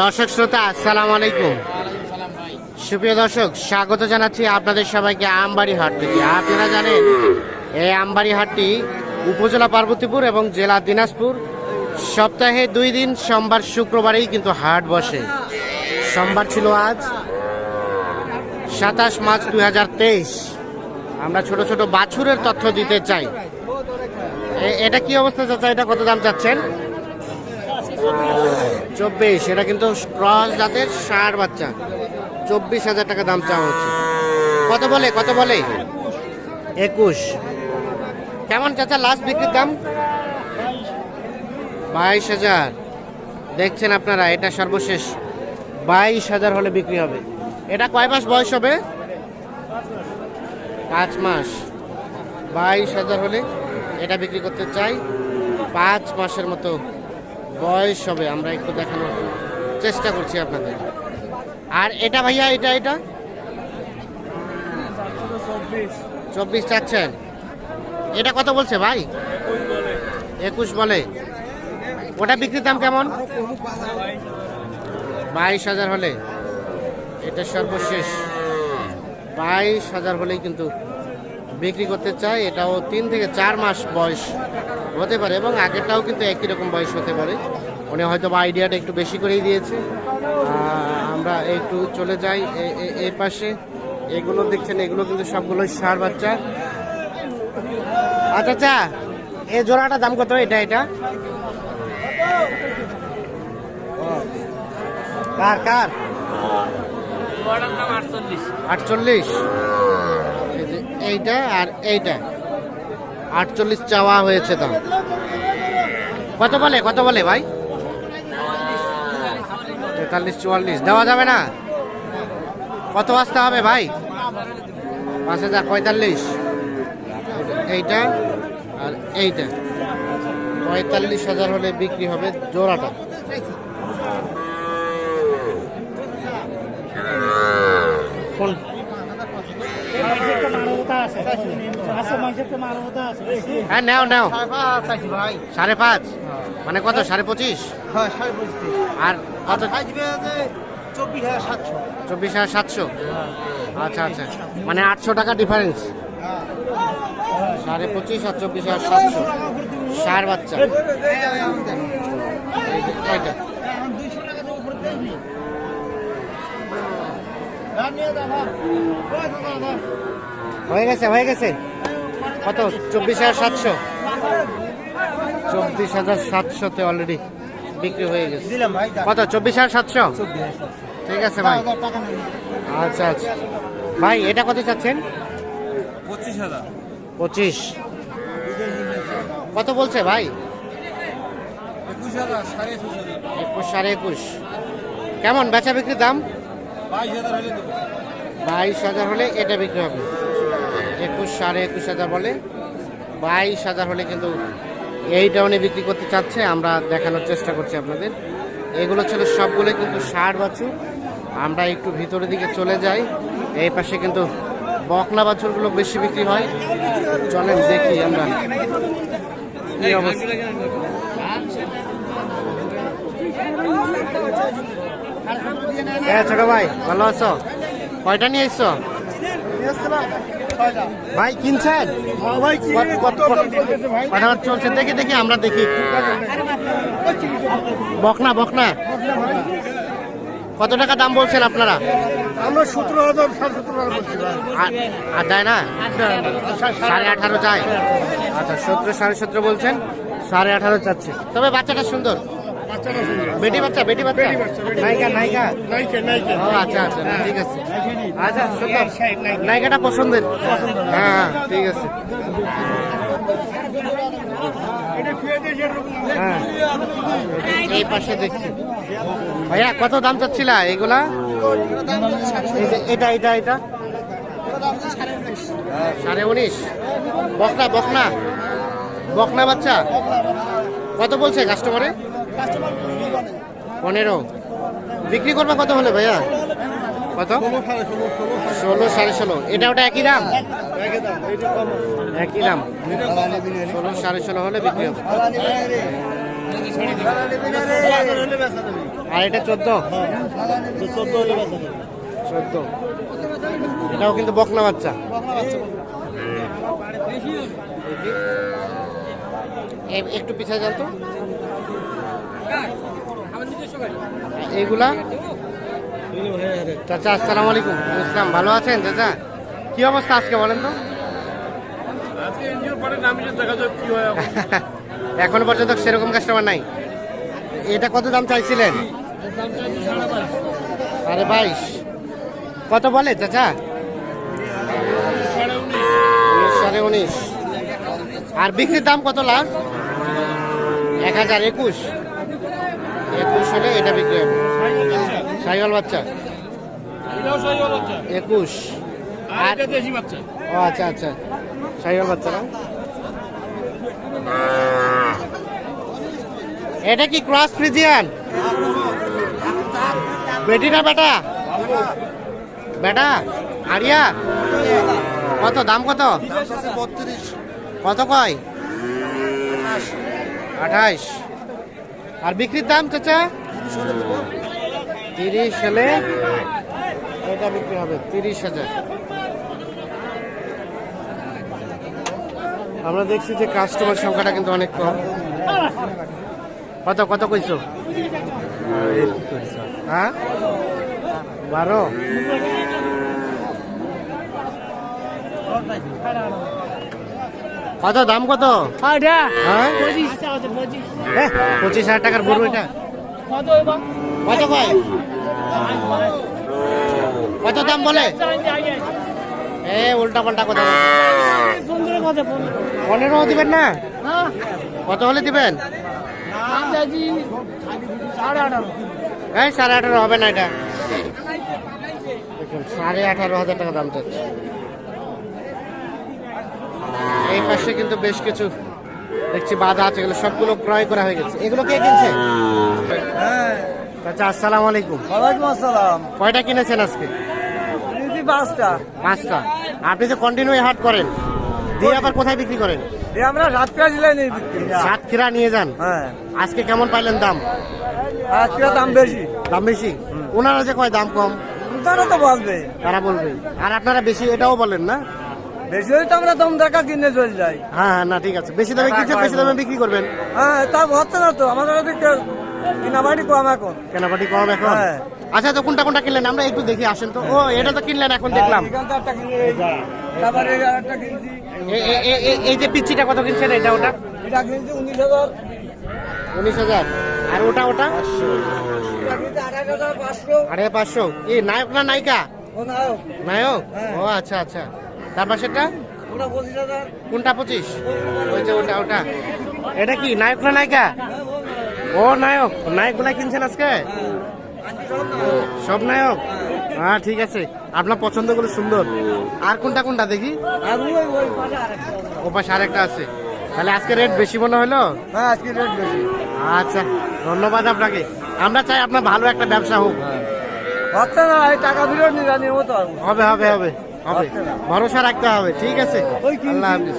দর্শক শ্রোতা আসসালামু আলাইকুম। সুপ্রিয় দর্শক স্বাগত জানাচ্ছি আপনাদের সবাইকে আমবাড়ি হাট থেকে। আপনারা জানেন এই আমবাড়ি হাটটি উপজেলা পার্বতীপুর এবং জেলা দিনাজপুর। সপ্তাহে দুই দিন সোমবার শুক্রবারেই কিন্তু হাট বসে। সোমবার ছিল আজ সাতাশ মার্চ দুই হাজার তেইশ। আমরা ছোট ছোট বাছুরের তথ্য দিতে চাই। এটা কি অবস্থা চাচা? এটা কত দাম চাচ্ছেন? চব্বিশ, এটা কিন্তু ক্রস জাতের ষাঁড় বাচ্চা। চব্বিশ হাজার টাকা দাম চাওয়া হচ্ছে। কত বলে কত বলে? একুশ। কেমন চাচা লাস্ট বিক্রির দাম? বাইশ হাজার। দেখছেন আপনারা, এটা সর্বশেষ। বাইশ হাজার হলে বিক্রি হবে। এটা কয় মাস বয়স হবে? পাঁচ মাস। বাইশ হাজার হলে এটা বিক্রি করতে চাই। পাঁচ মাসের মতো। বয়স হবে, আমরা একটু দেখানোর চেষ্টা করছি আপনাদের। আর এটা ভাইয়া, এটা এটা? চব্বিশ চাচ্ছেন। এটা কত বলছে ভাই? একুশ বলে। ওটা বিক্রির দাম কেমন? বাইশ হাজার হলে। এটা সর্বশেষ। বাইশ হাজার হলেই কিন্তু বিক্রি করতে চাই এটাও তিন থেকে চার মাস বয়স হতে পারে এবং আগেরটাও কিন্তু একই রকম বয়স হতে পারে। উনি হয়তো বা আইডিয়াটা একটু বেশি করেই দিয়েছে। আমরা একটু চলে যাই এ- এ- এই পাশে। এগুলো দেখছেন এগুলো কিন্তু সবগুলোই সার বাচ্চা। আচ্ছা আচ্ছা এই জোড়াটা দাম কত? এটা এটা? কার কার? আটচল্লিশ। যে এইটা আর এইটা। আটচল্লিশ চাওয়া হয়েছে দাম। কত বলে কত বলে ভাই? তেতাল্লিশ, চুয়াল্লিশ। দেওয়া যাবে না? কত আসতে হবে ভাই? পাঁচ হাজার পঁয়তাল্লিশ। এইটা আর এইটা। পঁয়তাল্লিশ হাজার হলে বিক্রি হবে জোড়াটা। কোন? হ্যাঁ নাও নাও। সাড়ে পাঁচ। মানে কত? সাড়ে পঁচিশ? আর কত? চব্বিশ হাজার সাতশো। আচ্ছা আচ্ছা। মানে আটশো টাকা ডিফারেন্স সাড়ে পঁচিশ আর চব্বিশ হাজার সাতশো। সার বাচ্চা। এইটা। হয়ে গেছে হয়ে গেছে। কত? চব্বিশ হাজার সাতশো। চব্বিশ হাজার সাতশোতে অলরেডি বিক্রি হয়ে গেছে। কত? চব্বিশ হাজার সাতশো? ঠিক আছে ভাই। আচ্ছা আচ্ছা। ভাই এটা কত চাচ্ছেন? পঁচিশ হাজার। পঁচিশ। কত বলছে ভাই? একুশ সাড়ে একুশ কেমন? বেচা বিক্রির দাম? বাইশ হাজার হলে এটা বিক্রি হবে। একুশ, সাড়ে একুশ হাজার বলে। বাইশ হাজার হলে কিন্তু এই ডাউনে বিক্রি করতে চাচ্ছে। আমরা দেখানোর চেষ্টা করছি আপনাদের। এগুলো ছিল সবগুলো কিন্তু ষাট বাছুর। আমরা একটু ভিতরের দিকে চলে যাই। এই পাশে কিন্তু বকনা বাছুরগুলো বেশি বিক্রি হয়। চলেন দেখি আমরা হ্যাঁ ছোট ভাই, ভালো আছো? কয়টা নিয়ে এসছো? ভাই কিনছেন? কত- কত- কত- চলছে? দেখি দেখি আমরা দেখি। বকনা বকনা। কত টাকা দাম বলছেন আপনারা? আমরা সতেরো হাজার সাড়ে সতেরো হাজার বলছি। আর- আর যায় না? সাড়ে আঠারো চায় আচ্ছা সতেরো সাড়ে সতেরো বলছেন। সাড়ে আঠারো চাচ্ছে তবে বাচ্চাটা সুন্দর। বেটি বাচ্চা বেটি বাচ্চা? নায়িকা নায়িকা? আচ্ছা আচ্ছা ঠিক আছে। আচ্ছা নায়িকাটা পছন্দের? হ্যাঁ ঠিক আছে। হ্যাঁ এই পাশে দেখছি। ভাইয়া, কত দাম চাচ্ছিলা এগুলা? এটা এটা এটা। সাড়ে উনিশ। বকনা বকনা। বকনা বাচ্চা? কত বলছে কাস্টমারে পনেরো। বিক্রি করবে কত হলে ভাইয়া? কত? ষোলো সাড়ে ষোলো। এটা ওটা একই দাম? একই দাম। ষোলো সাড়ে ষোলো হলে বিক্রি আর এটা চোদ্দ? চোদ্দ। এটাও কিন্তু বকনা বাচ্চা। একটু পিছিয়ে যান তো। এইগুলা? চাচা আসসালামু আলাইকুম। ইসলাম ভালো আছেন চাচা? কি অবস্থা আজকে বলেন তো? এখন। পর্যন্ত সেরকম কাস্টমার নাই। এটা কত দাম চাইছিলেন? আরে বাইশ। কত বলে চাচা? সাড়ে উনিশ। আর বিক্রির দাম কত লাখ এক হাজার একুশ। একুশ হলে এটা বিক্রি হবে। সাইকেল বাচ্চা সাইকেল বাচ্চা এটাও সাইকেল বাচ্চা একুশ। আর বাচ্চা। ও আচ্ছা আচ্ছা। সাইকেল বাচ্চা না? এটা কি ক্রস ফ্রিজিয়ান? বেটি না বেটা? বেটা? আরিয়া? কত দাম কত? কত কয়? আঠাইশ আর বিক্রির দাম চাচা? তিরিশ হলে? এটা বিক্রি হবে তিরিশ হাজার। আমরা দেখছি যে কাস্টমার সংখ্যাটা কিন্তু অনেক কম। কত কত কইছো? হ্যাঁ? বারো? কত দাম কত? হ্যাঁ? পঁচিশ। হাজার টাকার গরু এটা। কত কয়? কত দাম বলে? এ উল্টা পাল্টা কথা পনেরো দিবেন না? কত হলে দিবেন? এই সাড়ে আঠারো হবে না এটা। দেখুন সাড়ে আঠারো হাজার টাকা দাম চাচ্ছে। এই পাশে কিন্তু বেশ কিছু দেখছি বাধা আছে এগুলো সবগুলো ক্রয় করা হয়ে গেছে। এগুলো কে কিনছে? হ্যাঁ। আচ্ছা আসসালামু আলাইকুম। ওয়ালাইকুম আসসালাম। কয়টা কিনেছেন আজকে? পাঁচটা পাঁচটা। আপনি যে কন্টিনিউ হাট করেন দিয়ে আবার কোথায় বিক্রি করেন? দিয়ে আমরা সাতটা জেলায় নিয়ে বিক্রি সাতক্ষীরা নিয়ে যান? হ্যাঁ। আজকে কেমন পাইলেন দাম? আজকে দাম বেশি। দাম বেশি? ওনারা যে কয় দাম কম? তারা তো বলবে। তারা বলবে। আর আপনারা বেশি এটাও বলেন না? বেশি হলে তো আমরা দম দেখা কিনে চলে যাই। হ্যাঁ হ্যাঁ না ঠিক আছে। বেশি দামে কিনছে বেশি দামে বিক্রি করবেন? হ্যাঁ তা হচ্ছে না তো। আমাদের ওদিকে কিনা কম এখন। কেনাকাটি কম এখন? হ্যাঁ। আচ্ছা তো কোনটা কোনটা কিনলেন? আমরা একটু দেখি, আসেন তো। ও, এটা তো কিনলেন, এখন দেখলাম। তারপরে এই যে পিচ্ছিটা কত কিনছেন? এটা, ওটা? উনিশ হাজার। আর ওটা ওটা? হাজার পাঁচশো। এই নায়ক না নায়িকা? নায়ক। ও আচ্ছা আচ্ছা। তার পাশেরটা? ওটা পঁচিশ হাজার কোনটা, পঁচিশ? ওই যে ওটা ওটা। এটা কি, নায়ক না নায়িকা? ও, নায়ক। নায়কগুলা কিনছেন আজকে? সব নায়ক? হ্যাঁ ঠিক আছে। আপনার পছন্দগুলো সুন্দর। আর কোনটা কোনটা দেখি? ও পাশে আরেকটা আছে। তাহলে আজকে রেট বেশি মনে হলো? হ্যাঁ আজকে রেট বেশি। আচ্ছা ধন্যবাদ আপনাকে। আমরা চাই আপনার ভালো একটা ব্যবসা হোক। হচ্ছে না এই টাকা ফেরত নিয়ে জানি হবে হবে হবে হবে। ভরসা রাখতে হবে ঠিক আছে? আল্লাহ হাফিজ।